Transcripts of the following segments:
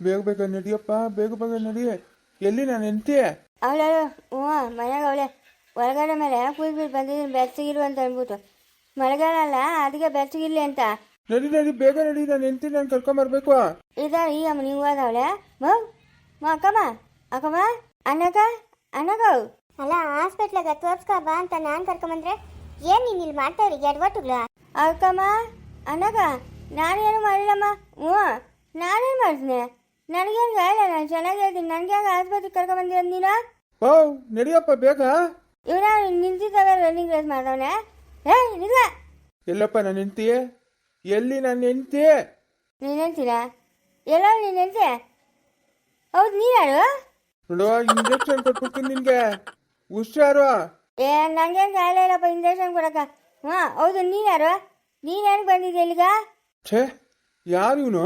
ಬೇಗ ಬೇಗ ನಡಿಯಪ್ಪ ಬೇಗ ಬೇಗ ನಡಿ ಎಲ್ಲಿ ನಾನು ಎಂತಿ? ಅವಳಳು ಹ್ಞೂ ಮನೆಗೆ ಅವಳೆ ಹೊರಗಡೆ ಮೇಲೆ ಕೂದ್ಬಿಟ್ಟು ಬಂದಿದ್ದೀನಿ ಬೆಚ್ಚಗಿರು ಅಂತ ಅಂದ್ಬಿಟ್ಟು. ಮಳೆಗಾಲ ಅಲ್ಲ ಅದಕ್ಕೆ ಬೆಚ್ಚಗಿರ್ಲಿ ಅಂತ. ನಡಿ ನಡಿ ಬೇಗ ನಡಿ ನಾನು ಎಂತಿ ನಾನು ಕರ್ಕೊಂಬರ್ಬೇಕು ಇದಾರೆ ಈ ಅಮ್ಮ ನೀವು ಅದಾವಳೆ ಮೌ ಮಾ ಅಕ್ಕಮ್ಮ ಅಕ್ಕಮ್ಮ ಅನ್ನಕ ಅನ್ನಕ ಅಲ್ಲ ಹಾಸ್ಪಿಟ್ಲಾಗ ತೋರ್ಸ್ಕೊ ಬಾ ಅಂತ ನಾನು ಕರ್ಕೊಂಬಂದ್ರೆ ಏನ್ ನೀನ್ ಇಲ್ಲಿ ಮಾಡ್ತಾ ಮಾಡ್ತಾವ್ರಿ ಎಡವಟ್ಟುಗಳು? ಅಕ್ಕಮ್ಮ ಅನ್ನಕ ನಾನೇನು ಮಾಡಿಲ್ಲಮ್ಮ? ಹ್ಞೂ ನಾನೇನು ಮಾಡ್ತೀನಿ? ನನಗೇನು ಗಾಯ ನಾನು ಚೆನ್ನಾಗಿದ್ದೀನಿ ನನಗೆ ಆಸ್ಪತ್ರೆಗೆ ಕರ್ಕೊಂಬಂದಿರೋದು ನೀನು? ಓ ನಡಿಯಪ್ಪ ಬೇಗ? ಇವನ ನಿಂತಿದ್ದಾವೆ ರನ್ನಿಂಗ್ ರೇಸ್ ಮಾಡ್ದವನೆ. ಏ ನಿಲ್ಲ. ಎಲ್ಲಪ್ಪ ನಾನು ನಿಂತಿ ಎಲ್ಲಿ ನಾನು ಎಂತಿ ನೀನು ಹೇಳ್ತೀರಾ ಎಲ್ಲ ನೀನು ಹೇಳ್ತೀಯ ಹೌದು ನೀನು ಯಾರು? ನೋಡು ಇಂಜೆಕ್ಷನ್ ಕೊಟ್ಬಿಡ್ತೀನಿ ನಿನ್ಗೆ. ಹುಷಾರು. ಏ ನಂಗೇನು ಕಾಯಿಲೆ ಇಲ್ಲಪ್ಪ ಇಂಜೆಕ್ಷನ್ ಕೊಡಕ್ಕ. ಹಾಂ ಹೌದು ನೀನು ಯಾರು? ನೀನು ಹೆಂಗೆ ಬಂದಿದ್ದೆ ಇಲ್ಲಿಗ? ಛೇ ಯಾರು ಇವನು?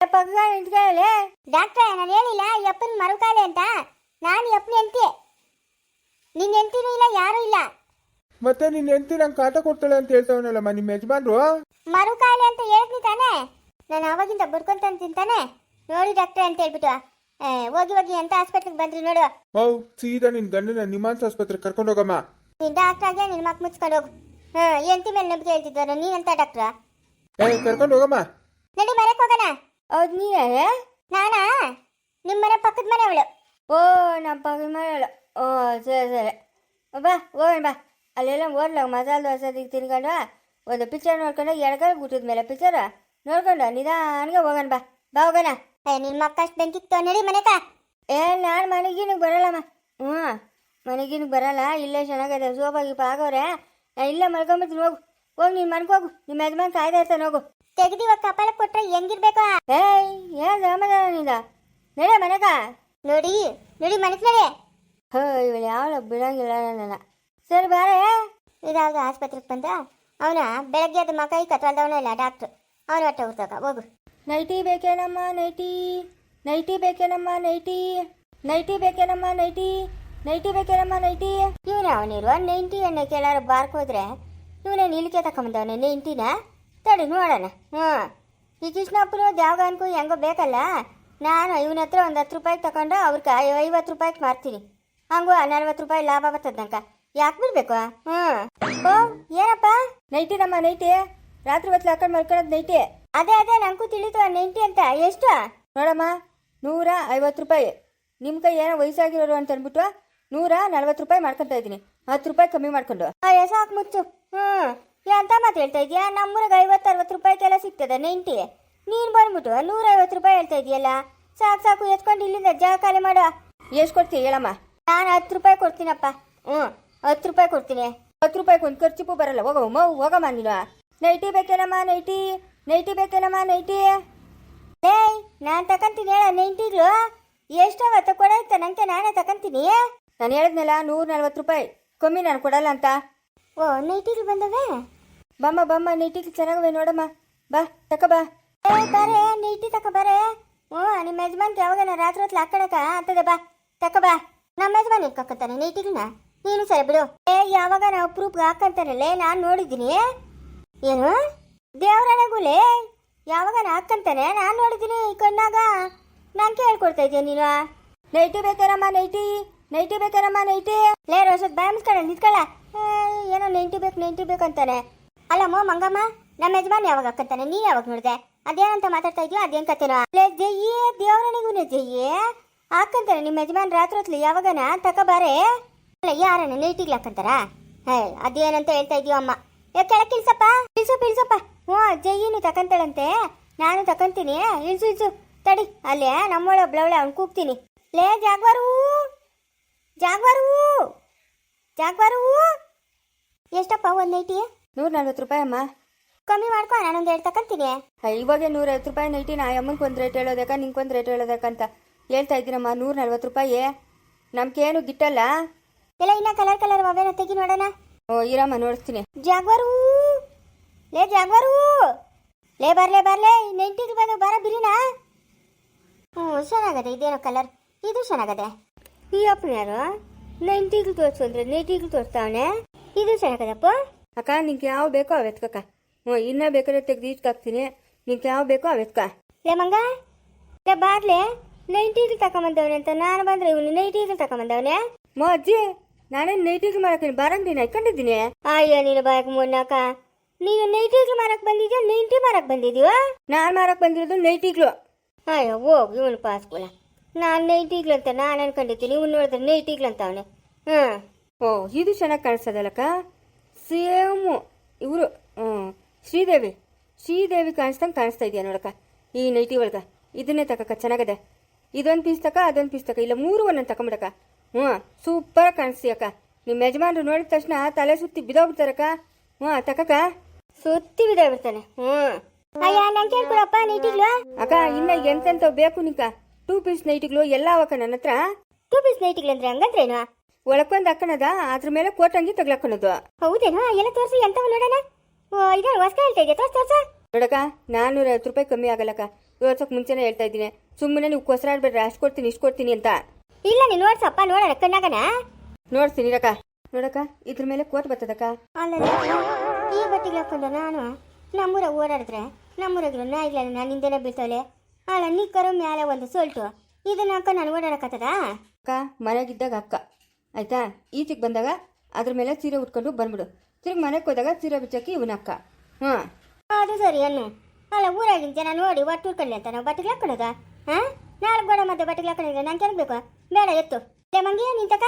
ಪಕ್ಕ ನಿಂತ್ಕೊಳ್ಳೆ ಡಾಕ್ಟ್ರೆ ನಾನು ಹೇಳಿಲ್ಲ ಯಪ್ಪನ್ ಮರುಕಾಲೆ ಅಂತ. ನಾನು ಯಪ್ಪನ ಹೆಂಡತಿ. ನಿನ್ನ ಹೆಂಡತಿನೂ ಇಲ್ಲ ಯಾರೂ ಇಲ್ಲ. ಮತ್ತೆ ನಿನ್ನ ಹೆಂಡತಿ ನಂಗೆ ಕಾಟ ಕೊಡ್ತಾಳೆ ಅಂತ ಹೇಳ್ತಾವನಲ್ಲಮ್ಮ ನಿಮ್ಮ ಯಜಮಾನ್ರು? ಮರುಕಾಲೆ ಅಂತ ಹೇಳ್ತೀನಿ ತಾನೇ. ನಾನು ಅವಾಗಿಂದ ಬರ್ಕೊಂತಾನೆ ತಿಂತಾನೆ ನೋಡಿ ಡಾಕ್ಟ್ರೆ ಅಂತ ಹೇಳ್ಬಿಟ್ಟು. ಏ, ಹೋಗಿ ಹೋಗಿ ಎಂತ ಹಾಸ್ಪಿಟ್ಲಿಗೆ ಬಂದ್ರಿ ನೋಡು. ಓ ಸೀದಾ ನಿನ್ನ ಗಂಡನ ನಿಮಾನ್ಸ್ ಆಸ್ಪತ್ರೆ ಕರ್ಕೊಂಡು ಹೋಗಮ್ಮ. ನೀನು ಡಾಕ್ಟ್ರ್ ಆಗಿ ನಿನ್ ಮಕ್ ಮುಚ್ಕೊಂಡು ಹೋಗು. ಹ್ಮ್ ಎಂತಿ ಮೇಲೆ ನಂಬಿಕೆ ಹೇಳ್ತಿದ್ದಾರೆ ನೀನಂತ ಡಾಕ್ಟ್ರ? ಏ ಕರ್ಕೊಂಡು ಹೋಗಮ್ಮ. ನಡಿ ಮರಕ್ಕೆ ಹೋಗೋಣ. ಹೌದು ನೀನೇ ನಾನಾ? ನಿಮ್ಮ ಮನೆ ಪಕ್ಕದ ಮನೆ ಅವಳು ಓ ನಮ್ಮ ಪಕ್ಕದ ಮನೆಯಲ್ಲ ಓ ಸರಿ ಸರಿ. ಬಾ ಹೋಗೋಣ ಬಾ. ಅಲ್ಲೆಲ್ಲ ಓಡ್ಲ ಮಸಾಲೆ ದೋಸೆ ತಿನ್ಕೊಂಡು ಒಂದು ಪಿಕ್ಚರ್ ನೋಡ್ಕೊಂಡು ಎಡಗಲ್ ಗುಟ್ಟದ ಮೇಲೆ ಪಿಕ್ಚರ್ ನೋಡ್ಕೊಂಡು ನಿಧಾನಗೆ ಹೋಗೋಣ ಬಾ. ಬಾ ಹೋಗೋಣ. ನಿಮ್ಮ ಮಕ್ಕ ಅಷ್ಟು ಬೆಂಕಿತ್ತು ನಡಿ ಮನೆಕ. ಏ ನಾನು ಮನೆಗೀನಿಗೆ ಬರಲ್ಲಮ್ಮ. ಹ್ಞೂ ಮನೆಗೀನಿಗೆ ಬರಲ್ಲ ಇಲ್ಲೇ ಚೆನ್ನಾಗದೆ ಸೋಫಾ ಗೀಪ ಆಗವ್ರೆ ನಾನು ಇಲ್ಲೇ ಮಲ್ಕೊಂಬಿಡ್ತೀನಿ ಹೋಗು. ಹೋಗಿ ನೀನು ಮನ್ಕೋಗು ನಿಮ್ಮ ಯಜಮಾನ್ ಇರ್ತಾನೆ ಹೋಗು. ತೆಗ್ದಿವ ಕಪಾಲ ಕೊಟ್ರೆ ಹೆಂಗಿರ್ಬೇಕು? ಏಯ್ ಹೇ ಸಮಾಧಾನ ನೀದ? ನಡೆ ಮನೆಗ. ನೋಡಿ ನೋಡಿ ನಡಿ ಹೋ ಇವಳು ಯಾವಳ ಬಿಡಂಗಿಲ್ಲ ನನ್ನ. ಸರಿ ಬಾರೆ. ಇದಾಗ ಆಸ್ಪತ್ರೆಗೆ ಬಂದ? ಅವನ ಬೆಳಗ್ಗೆ ಅದು ಮಕ ಈ ಕಟ್ಟಾಲ್ದವನ ಇಲ್ಲ ಡಾಕ್ಟ್ರು. ಅವನ ಹೊಟ್ಟೆ ಹುಡ್ತಕ ಹೋಗು. ನೈಟಿ ಬೇಕೇನಮ್ಮ ನೈಟಿ? ನೈಟಿ ಬೇಕೇನಮ್ಮ ನೈಟಿ? ನೈಟಿ ಬೇಕೇನಮ್ಮ ನೈಟಿ? ನೈಟಿ ಬೇಕೇನಮ್ಮ ನೈಟಿ? ಇವನ ಅವನಿರುವ ನೈಂಟಿ ಅನ್ನ ಕೇಳಾರ ಬಾರ್ಕೋದ್ರೆ ಇವನೇ ನಿಲ್ಕೆ ತಕೊಂಬಂದವನೇ ನೈಂಟಿನ? ತಡಿ ನೋಡೋಣ ಹ್ಞೂ. ಈ ಕೃಷ್ಣಪ್ಪನ ದ್ಯಾವಗಾನ್ಗೂ ಹೆಂಗೋ ಬೇಕಲ್ಲ? ನಾನು ಇವನ ಹತ್ರ ಒಂದು ಹತ್ತು ರೂಪಾಯಿಗೆ ತಗೊಂಡು ಅವ್ರಿಗೆ ಐವತ್ತು ರೂಪಾಯಿಗೆ ಮಾರ್ತೀನಿ. ಹಂಗು ನಲ್ವತ್ತು ರೂಪಾಯಿ ಲಾಭ ಬರ್ತದಂಕ ನಂಕ ಯಾಕೆ ಬಿಡ್ಬೇಕು ಹ್ಞೂ. ಓ ಏನಪ್ಪ? ನೈಟಿ ನಮ್ಮ ನೈಟಿ. ರಾತ್ರಿ ಹೊತ್ತು ಹಾಕೊಂಡು ಮಲ್ಕೊಳ್ಳೋದು ನೈಟಿ. ಅದೇ ಅದೇ ನಂಗೂ ತಿಳಿತು ನೈಂಟಿ ಅಂತ. ಎಷ್ಟು? ನೋಡಮ್ಮ ನೂರ ಐವತ್ತು ರೂಪಾಯಿ. ನಿಮ್ಮ ಕೈ ಏನೋ ವಯಸ್ಸಾಗಿರೋರು ಅಂತ ಅಂದ್ಬಿಟ್ಟು ನೂರ ನಲ್ವತ್ತು ರೂಪಾಯಿ ಮಾಡ್ಕೊತಾ ಇದ್ದೀನಿ ಹತ್ತು ರೂಪಾಯಿ ಕಮ್ಮಿ ಮಾಡ್ಕೊಂಡು. ಅಯ್ಯ ಹಾಕಿ ಮುಚ್ಚು. ಹ್ಞೂ. ಎಂತ ಮಾತು ಹೇಳ್ತಾ ಇದೆಯಾ? ನಮ್ಮೂರಿಗೆ ಐವತ್ತು ಅರವತ್ತು ರೂಪಾಯಿಗೆಲ್ಲ ಸಿಗ್ತದೆ ನೈಂಟಿ ನೀನು ಬಂದ್ಬಿಟ್ಟು ನೂರೈವತ್ತು ರೂಪಾಯಿ ಹೇಳ್ತಾ ಇದೆಯಲ್ಲ? ಸಾಕು ಸಾಕು ಎತ್ಕೊಂಡು ಇಲ್ಲಿಂದ ಜಾಗ ಖಾಲಿ ಮಾಡು. ಎಷ್ಟು ಕೊಡ್ತೀನಿ ಹೇಳಮ್ಮ? ನಾನು ಹತ್ತು ರೂಪಾಯಿ ಕೊಡ್ತೀನಪ್ಪ. ಹ್ಞೂ ಹತ್ತು ರೂಪಾಯಿ ಕೊಡ್ತೀನಿ. ಹತ್ತು ರೂಪಾಯಿಗೆ ಒಂದು ಖರ್ಚಿಪು ಬರಲ್ಲ. ಹೋಗೋ ಮೌ ಹೋಗಮ್ಮ ನೀನು. ನೈಟಿ ಬೇಕೇನಮ್ಮ ನೈಟಿ? ನೈಟಿ ಬೇಕೇನಮ್ಮ ನೈಟಿ? ಏಯ್ ನಾನು ತಕೊಂತೀನಿ ಹೇಳ ನೈಂಟಿಗಳು. ಎಷ್ಟವ ಕೊಡೋಯ್ತ? ನಂಗೆ ನಾನೇ ತಕೊಂತೀನಿ. ನಾನು ಹೇಳಿದ್ನಲ್ಲ ನೂರ ನಲ್ವತ್ತು ರೂಪಾಯಿ. ಕಮ್ಮಿ ನಾನು ಕೊಡಲ್ಲ ಅಂತ. ಓ ನೈಟಿಗೆ ಬಂದವೆ? ಬಮ್ಮ ಬಮ್ಮ ನೀಟಿಗೆ ಚೆನ್ನಾಗವೆ ನೋಡಮ್ಮ. ಬಾ, ತಕ ಬಾ. ಏ, ಬರೇ, ನೀಟಿ ತಕ ಬರೇ. ಹ್ಞೂ, ನಿಮ್ಮ ಯಜಮಾನ್ಗೆ ಯಾವಾಗ ರಾತ್ರಿ ಹೊತ್ತು ಹಾಕೊಳಕ ಆಗ್ತದೆ, ಬಾ. ತಕ ಬಾ. ನಮ್ಮ ಯಜಮಾನ್ ಇಟ್ಕೊತಾನೆ ನೀಟಿಗಿನ ನೀನು ಸರಿ ಬಿಡು. ಏ ಯಾವಾಗ ನಾವು ಪ್ರೂಫ್ಗೆ ಹಾಕಂತಾನಲ್ಲೇ ನಾನು ನೋಡಿದ್ದೀನಿ. ಏನು? ದೇವರಣಗುಲೆ ಯಾವಾಗ ಹಾಕಂತಾನೆ, ನಾನು ನೋಡಿದ್ದೀನಿ ಈ ಕಣ್ಣಾಗ. ನಂಗೆ ಕೇಳ್ಕೊಡ್ತಾ ಇದೆಯಾ ನೀನು? ನೈಟಿ ಬೇಕೇನಮ್ಮ, ನೈಟಿ? ನೈಟಿ ಬೇಕೇನಮ್ಮ, ನೈಟಿ? ಲೇ, ರೋಷದ್, ಬಾಯ್ ಮುಚ್ಕೊಳ್ಳ, ನಿಂತ್ಕೊಳ್ಳ. ಏನೋ ನೈಂಟಿ ಬೇಕು ನೈಂಟಿ ಬೇಕು ಅಂತಾನೆ. ಅಲ್ಲಮ್ಮ ಮಂಗಮ್ಮ, ನಮ್ಮ ಯಜಮಾನ್ ಯಾವಾಗ ಹಾಕಂತಾನೆ ನೀ ಯಾವಾಗ ನೋಡಿದೆ? ಅದೇನಂತ ಮಾತಾಡ್ತಾ ಇದೀಯೋ? ಅದೇನ್ ಕತೆನೋ? ಜಯ್ಯೇ ದೇವರನಿಗೂ ಜಯ್ಯೇ ಹಾಕಂತಾನೆ ನಿಮ್ಮ ಯಜಮಾನ್ ರಾತ್ರಿ ಹೊತ್ಲಿ ಯಾವಾಗನ? ತಕ ಬಾರೆ? ಅಲ್ಲ, ಯಾರನ್ನ? ನೈಟಿಗೆ ಹಾಕಂತಾರ ಹೇ, ಅದೇನಂತ ಹೇಳ್ತಾ ಇದೀವ ಅಮ್ಮ. ಏ ಕೆಳಕ್ಕೆ ಇಳ್ಸಪ್ಪ ಇಳ್ಸಪ್ಪ ಇಳ್ಸಪ್ಪ ಹ್ಞೂ ಜಯ್ಯನು ತಕಂತಾಳಂತೆ. ನಾನು ತಕಂತೀನಿ. ಇಳ್ಸು ಇಳ್ಸು. ತಡಿ, ಅಲ್ಲೇ, ನಮ್ಮೊಳ ಒಬ್ಳವಳೆ ಅವ್ನು ಕೂಗ್ತೀನಿ. ಲೇ, ಜಾಗ್ವಾರು. ಜಾಗ್ವಾರು. ಜಾಗ್ವಾರು. ಎಷ್ಟಪ್ಪ, ಒಂದು ನೈಟಿ ನೂರ ನಲ್ವತ್ತು ರೂಪಾಯಿ ಅಮ್ಮ. ಕಮ್ಮಿ ಮಾಡ್ಕೊ ನಾನೊಂದು ಎರಡು ತಕೊಂತೀನಿ ಕಂತೀನಿ ಇವಾಗ ನೂರೈವತ್ತು ರೂಪಾಯಿ ನೈಟಿ ನಾ ಅಮ್ಮನಿಗೆ ಒಂದು ರೇಟ್ ಹೇಳೋದಕ್ಕ ನಿಂಗೊಂದು ರೇಟ್ ಹೇಳೋದಕ್ಕಂತ ಹೇಳ್ತಾ ಇದ್ದೀನಮ್ಮ ನೂರ ನಲ್ವತ್ತು ರೂಪಾಯಿ. ನಮ್ಗೇನು ಗಿಟ್ಟಲ್ಲ. ಎಲ್ಲ ಇನ್ನ ಕಲರ್ ಕಲರ್ ಅವೇನ ತೆಗಿ ನೋಡೋಣ. ಓ ಇರಮ್ಮ ನೋಡಿಸ್ತೀನಿ ಜಾಗ್ವಾರು. ಲೇ ಜಾಗ್ವಾರು. ಲೇ ಬರ್ಲೇ ಬರ್ಲೇ ನೈಂಟಿಗೆ ರೂಪಾಯಿ ಬರ ಬಿರಿನಾ? ಹ್ಞೂ ಚೆನ್ನಾಗದೆ ಇದೇನೋ ಕಲರ್. ಇದು ಚೆನ್ನಾಗದೆ. ಈ ಅಪ್ಪನ ಯಾರು? ನೈಂಟಿಗಳು ತೋರಿಸು ಅಂದ್ರೆ ನೈಟಿಗಳು ತೋರಿಸ್ತಾವನೆ. ಇದು ಚೆನ್ನಾಗದಪ್ಪ? ಅಕ್ಕ ನಿಂಗೆ ಯಾವ ಬೇಕೋ ಅವು ಎತ್ಕಕ್ಕ. ಹ್ಞೂ ಇನ್ನೂ ಬೇಕಾದ್ರೆ ತೆಗೆದು ಈಚೆ ಹಾಕ್ತೀನಿ ನಿಂಗೆ ಯಾವ ಬೇಕೋ ಅವು ಎತ್ಕ. ಲೇ ಮಂಗ ಏ ಬಾರ್ಲೆ ನೈಟಿಗೆ ತಕೊಂಬಂದವನೆ ಅಂತ ನಾನು ಬಂದ್ರೆ ಇವನು ನೈಟಿಗೆ ತಕೊಂಬಂದವನೆ? ಮೋ ಅಜ್ಜಿ ನಾನೇನು ನೈಟಿಗೆ ಮಾಡಕ್ಕೆ ಬಾರಂದಿನ ಇಟ್ಕೊಂಡಿದ್ದೀನಿ. ಅಯ್ಯೋ ನೀನು ಬಾಯಕ್ ಮುನ್ನಕ ನೀನು ನೈಟಿಗೆ ಮಾರಕ್ ಬಂದಿದ್ಯಾ ನೈಂಟಿ ಮಾರಕ್ ಬಂದಿದೀವ ನಾನು ಮಾರಕ್ ಬಂದಿರೋದು ನೈಟಿಗ್ಲು ಅಯ್ಯೋ ಹೋಗ್ ಇವನು ಪಾಸ್ಕುಲ ನಾನು ನೈಟಿಗ್ಲು ಅಂತ ನಾನು ಅನ್ಕೊಂಡಿದ್ದೀನಿ ಇವ್ನು ನೋಡಿದ್ರೆ ನೈಟಿಗ್ಲು ಅಂತ ಅವನೆ ಹ್ಮ್. ಓ ಇದು ಚೆನ್ನಾಗಿ ಕಾಣಿಸ್ತದಲ್ಲಕ್ಕ. ಸೇಮು ಇವರು ಶ್ರೀದೇವಿ ಶ್ರೀದೇವಿ ಕಾಣಿಸ್ದಂಗೆ ಕಾಣಿಸ್ತಾ ಇದೆಯಾ ನೋಡಕ್ಕ ಈ ನೈಟಿ ಒಳಗೆ ಇದನ್ನೇ ತಕಕ್ಕ ಚೆನ್ನಾಗದೆ. ಇದೊಂದು ಪೀಸ್ ತಕ ಅದೊಂದು ಪೀಸ್ ತಕ ಇಲ್ಲ ಮೂರು ಒಂದೊಂದು ತಕೊಂಬಿಡಕ್ಕ. ಹ್ಞೂ ಸೂಪರ್ ಕಾಣಿಸ್ತೀಯಕ್ಕ ನಿಮ್ಮ ಯಜಮಾನ್ರು ನೋಡಿದ ತಕ್ಷಣ ತಲೆ ಸುತ್ತಿ ಬಿದೋಗ್ಬಿಡ್ತಾರಕ್ಕ. ಹ್ಞೂ ತಕಕ್ಕ ಸುತ್ತಿ ಬಿದೋಗ್ಬಿಡ್ತಾನೆ. ಹ್ಞೂ. ಅಯ್ಯ ನಂಗೆ ನೈಟಿಗ್ಲು ಅಕ್ಕ ಇನ್ನ ಎಂತೆಂಥವು ಬೇಕು ನಿಕ್ಕ ಟೂ ಪೀಸ್ ನೈಟಿಗಳು ಎಲ್ಲ ಅವಕ್ಕ ನನ್ನ ಹತ್ರ ಟೂ ಪೀಸ್ ನೈಟಿಗಳು ಅಂದ್ರೆ ಹಂಗಂದ್ರೇನು? ಒಳಕೊಂದು ಹಾಕೋಣದ? ಅದ್ರ ಮೇಲೆ ಕೋಟ್ ಅಂಗಿ ತಗ್ಲಾಕೊಳೋದು ಹೌದೇನೋ? ಎಲ್ಲ ತೋರಿಸಿ ಎಂತವ ನೋಡೋಣ? ಓ ಇದೇ ಹೊಸ ಹೇಳ್ತಾ ಇದೆಯಾ? ತೋರ್ಸ್ ತೋರ್ಸ. ನೋಡಕ್ಕ ನಾನ್ನೂರ ಐವತ್ತು ರೂಪಾಯಿ ಕಮ್ಮಿ ಆಗಲ್ಲಕ್ಕ. ಇವತ್ತಕ್ಕೆ ಮುಂಚೆನೇ ಹೇಳ್ತಾ ಇದ್ದೀನಿ. ಸುಮ್ಮನೆ ನೀವು ಕೊಸರಾಡ್ಬೇಡ್ರಿ ಅಷ್ಟು ಕೊಡ್ತೀನಿ ಇಷ್ಟು ಕೊಡ್ತೀನಿ ಅಂತ. ಇಲ್ಲ ನೀನು ನೋಡ್ಸಪ್ಪ ನೋಡೋಣ ಕಣ್ಣಾಗನ ನೋಡ್ತೀನಿ ಇರಕ್ಕ. ನೋಡಕ್ಕ ಇದ್ರ ಮೇಲೆ ಕೋಟ್ ಬರ್ತದಕ್ಕ. ಅಲ್ಲ ಈ ಬಟ್ಟೆಗೆ ಹಾಕೊಂಡು ನಾನು? ನಮ್ಮೂರ ಓಡಾಡಿದ್ರೆ ನಮ್ಮೂರಾಗಿರೋ ನಾಯಿಗಳ ನಾನು ಹಿಂದೆನೇ ಬೀಳ್ತಾವಲೆ. ಅಲ್ಲ ನಿಕ್ಕರು ಮೇಲೆ ಒಂದು ಸೋಲ್ಟು. ಇದನ್ನ ಹಾಕೊಂಡು ನಾನು ಓಡಾಡಕತ್ತದ ಅಕ್ಕ ಮನೆಗಿದ್ದಾಗ ಅಕ್ಕ ಆಯ್ತಾ? ಈಚೆಗೆ ಬಂದಾಗ ಅದ್ರ ಮೇಲೆ ಸೀರೆ ಉಟ್ಕೊಂಡು ಬಂದ್ಬಿಡು. ತಿರುಗಿ ಮನೆಗೆ ಹೋದಾಗ ಸೀರೆ ಬಿಚ್ಚಕ್ಕೆ ಇವನ ಅಕ್ಕ. ಹಾಂ ಅದು ಸರಿ ಅನ್ನು. ಅಲ್ಲ ಊರಾಗಿನ ಜನ ನೋಡಿ ಒಟ್ಟು ಉಟ್ಕೊಳ್ಳಿ ಅಂತ ನಾವು ಬಟ್ಟೆಗೆ ಹಾಕೊಳ್ಳೋದ ಹಾಂ ನಾಳೆ ಗೋಡ ಮತ್ತೆ ಬಟ್ಟೆಗೆ ಹಾಕೊಂಡಿದ್ರೆ ನಾನು ಬೇಕು? ಬೇಡ ಎತ್ತು. ಲೇ ಮಂಗಿ ನಿಂತಕ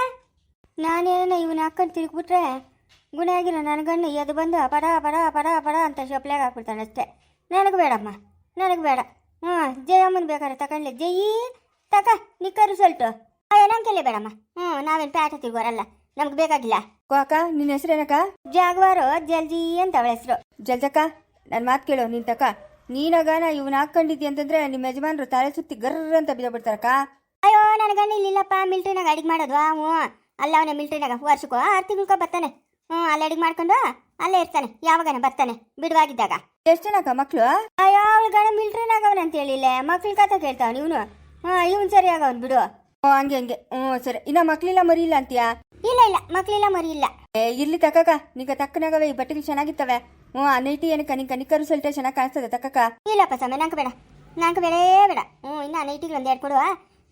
ನಾನೇನ ಇವನ ಅಕ್ಕನ ತಿರುಗಿಬಿಟ್ರೆ ಗುಣ ಆಗಿರೋ ನನ್ನ ಗಣ್ಣು ಎದ್ದು ಬಂದು ಪಡ ಪಡ ಪಡ ಪಡ ಅಂತ ಶಪ್ಲಾಗ ಹಾಕ್ಬಿಡ್ತಾನೆ ಅಷ್ಟೇ. ನನಗೆ ಬೇಡಮ್ಮ. ನನಗೆ ಬೇಡ. ಹಾಂ ಜಯಮ್ಮನ ಬೇಕಾದ್ರೆ ತಗೊಂಡ್ಲೆ. ಜಯಿ ತಕ ನಿಕ್ಕರು ಸಲ್ಟು. ಅಯ್ಯೋ ನಂಗೆಲ್ಲೇ ಬೇಡಮ್ಮ. ಹ್ಞೂ ನಾವೇನು ಪ್ಯಾಟ ಬರಲ್ಲ ನಮ್ಗೆ ಬೇಕಾಗಿಲ್ಲ. ಕೋಕ ನಿನ್ನ ಹೆಸರೇನಕ್ಕ ಜಾಗ್ವಾರು ಜಲ್ಜಿ ಅಂತ ಅವಳ ಹೆಸರು. ಜಲ್ಜಕ್ಕ ನನ್ನ ಮಾತು ಕೇಳು ನಿನ್ ತಕ ನೀನಾಗಾನ ಇವನ್ ಹಾಕೊಂಡಿದ್ದಿ ಅಂತಂದ್ರೆ ನಿಮ್ಮ ಯಜಮಾನ್ರು ತಲೆ ಸುತ್ತಿ ಗರ್ರ ಅಂತ ಬಿದ್ದಬಿಡ್ತಾರಕ್ಕ ಅಯ್ಯೋ ನನ್ನ ಗಂಡ ಇಲ್ಲಿಲ್ಲಪ್ಪ ಮಿಲ್ಟ್ರಿನಾಗ ಅಡಿಗೆ ಮಾಡೋದು ಹ್ಞೂ ಅಲ್ಲ ಅವನೇ ಮಿಲ್ಟ್ರಿನಾಗ ವರ್ಷಕ್ಕೋ ಆರು ತಿಂಗ್ಳಕ ಬರ್ತಾನೆ. ಹ್ಞೂ ಅಲ್ಲಿ ಅಡಿಗೆ ಮಾಡ್ಕೊಂಡು ಅಲ್ಲೇ ಇರ್ತಾನೆ ಯಾವಾಗನ ಬರ್ತಾನೆ ಬಿಡುವಾಗಿದ್ದಾಗ. ಎಷ್ಟು ಜನಕ್ಕ ಮಕ್ಳು? ಅಯ್ಯೋ ಅವಳ ಗಣ ಮಿಲ್ಟ್ರಿನಾಗ ಅವನಂತ ಹೇಳಿಲ್ಲ ಮಕ್ಳ ಕಥೆ ಕೇಳ್ತಾವ ಇವನು. ಹಾಂ ಇವನ್ ಸರಿಯಾಗ ಅವ್ನು ಬಿಡು. ಓ ಹಂಗೆ ಹಂಗೆ. ಹ್ಞೂ ಸರಿ. ಇನ್ನ ಮಕ್ಳಿಲ್ಲ ಮರಿ ಇಲ್ಲ ಅಂತೀಯಾ? ಇಲ್ಲ ಇಲ್ಲ. ಮಕ್ಳಿಲ್ಲ ಮರಿ ಇಲ್ಲ ಏ ಇರ್ಲಿ ತಕ್ಕ ನಿಗ ತಕ್ಕನಾಗವೆ ಈ ಬಟ್ಟೆಗಳು ಚೆನ್ನಾಗಿತ್ತವೆ. ಹ್ಞೂ ಆ ನೈಟಿ ಏನಕ್ಕ ನಿಂಗೆ ಕನಿಕರು ಸಲ್ಟೆ ಚೆನ್ನಾಗಿ ಕಾಣಿಸ್ತದೆ ತಕ್ಕ ಇಲ್ಲಪ್ಪ ಸಮಯ ನಂಗೆ ಬೇಡ. ನಂಗೆ ಬೇಡೇ ಬೇಡ. ಹ್ಞೂ ಇನ್ನ ನೈಟಿಗಳು ಒಂದು ಎರಡು ಕೊಡುವ.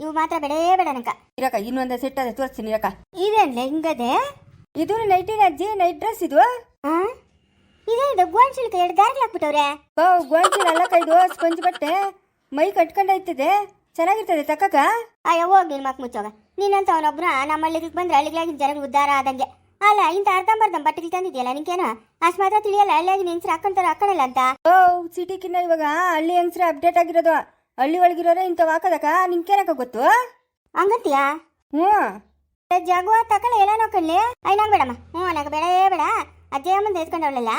ಇವು ಮಾತ್ರ ಬೇಡೇ ಬೇಡ ನಂಗೆ. ಇರಕ ಇನ್ನೊಂದು ಸೆಟ್ ಅದೇ ತೋರಿಸ್ತೀನಿ ಇರಕ ಇದೇನು ಹಿಂಗದೆ? ಇದು ನೈಟಿ ಅಜ್ಜಿ ನೈಟ್ ಡ್ರೆಸ್ ಇದು ಹಾಂ ಇದೇ? ಇದು ಗೋಣಿಸಿಲ್ಕ ಎರಡು ದಾರಿಗೆ ಹಾಕ್ಬಿಟ್ಟವ್ರೆ? ಓ ಗೋಂಚಿನ ಅಲ್ಲ ಕೈದು ಸ್ಪಂಜ್ ಬಟ್ಟೆ. ಮೈ ಕಟ್ಕೊಂಡೈತದೆ ಚೆನ್ನಾಗಿರ್ತದೆ ತಕ್ಕಕ್ಕ ಅಯ್ಯೋ ಹೋಗಿ ನಿನ್ ಮಕ್ ಮುಚ್ಚೋಗ. ನೀನಂತ ಅವನೊಬ್ನ ನಮ್ಮ ಹಳ್ಳಿಗೆ ಬಂದ್ರೆ ಹಳ್ಳಿಗಳಾಗಿನ ಜನಗಳು ಉದ್ದಾರ ಆದಂಗೆ. ಅಲ್ಲ ಇಂಥ ಅರ್ಧಂಬರ್ಧಂ ಬಟ್ಟೆಗಳು ತಂದಿದ್ಯಲ್ಲ ನಿನ್ಕೇನು ಅಷ್ಟು ಮಾತ್ರ ತಿಳಿಯಲ್ಲ ಹಳ್ಳಿಯಾಗಿ ನಿನ್ಸ್ರು ಹಾಕೊಂತಾರ ಹಾಕೊಳ್ಳಲ್ಲ ಅಂತ? ಓ ಸಿಟಿಕಿನ್ನ ಇವಾಗ ಹಳ್ಳಿ ಹೆಂಗ್ಸ್ರೆ ಅಪ್ಡೇಟ್ ಆಗಿರೋದು. ಹಳ್ಳಿ ಒಳಗಿರೋರೆ ಇಂಥವು ಹಾಕೋದಕ್ಕ? ನಿಂಕೇನಕ್ಕ ಗೊತ್ತು? ಹಂಗಂತೀಯಾ? ಹ್ಞೂ. ಜಾಗುವ ತಕಲ್ಲ ಎಲ್ಲ ನೋಕಲ್ಲಿ ಅಯ್ಯ ಬೇಡಮ್ಮ. ಹ್ಞೂ ನಂಗೆ ಬೇಡೇ ಬೇಡ. ಅಜ್ಜೆ ಮುಂದೆ ಎತ್ಕೊಂಡವಳಲ್ಲ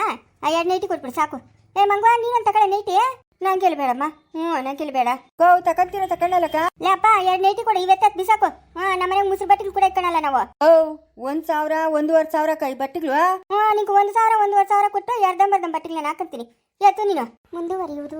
ಆ ಎರಡು ನೈಟಿ ಕೊಟ್ಬಿಡು ಸಾಕು. ಏ ಮಂಗುವ ನೀನೊಂದು ತಕಳೆ ನೈಟಿ? ನಂಗೆ ಕೇಳಿ ಬೇಡಮ್ಮ. ಹ್ಞೂ ನಂಗೆ ಕೇಳಿ ಬೇಡ. ಗೋ ತಕಂತೀರ ತಕೊಂಡಲ್ಲಕ್ಕ ಲಪ್ಪ ಎರಡು ನೈಟಿ ಕೊಡಿ ಇವತ್ತು ಬಿಸಾಕು ಹಾಂ ನಮ್ಮನೆ ಮುಸುರು ಬಟ್ಟೆಗಳು ಕೂಡ ಇಟ್ಕೊಳಲ್ಲ ನಾವು. ಓ ಒಂದ್ ಸಾವಿರ ಒಂದೂವರೆ ಸಾವಿರ ಕೈ ಬಟ್ಟೆಗಳು? ಹ್ಞೂ ನಿಂಗೆ ಒಂದು ಸಾವಿರ ಒಂದೂವರೆ ಸಾವಿರ ಕೊಟ್ಟು ಅರ್ಧಂಬರ್ಧಂ ಬಟ್ಟೆಗಳು ನಾನು ಹಾಕಂತೀನಿ. ಎತ್ತು ನೀನು. ಮುಂದುವರಿಯುವುದು.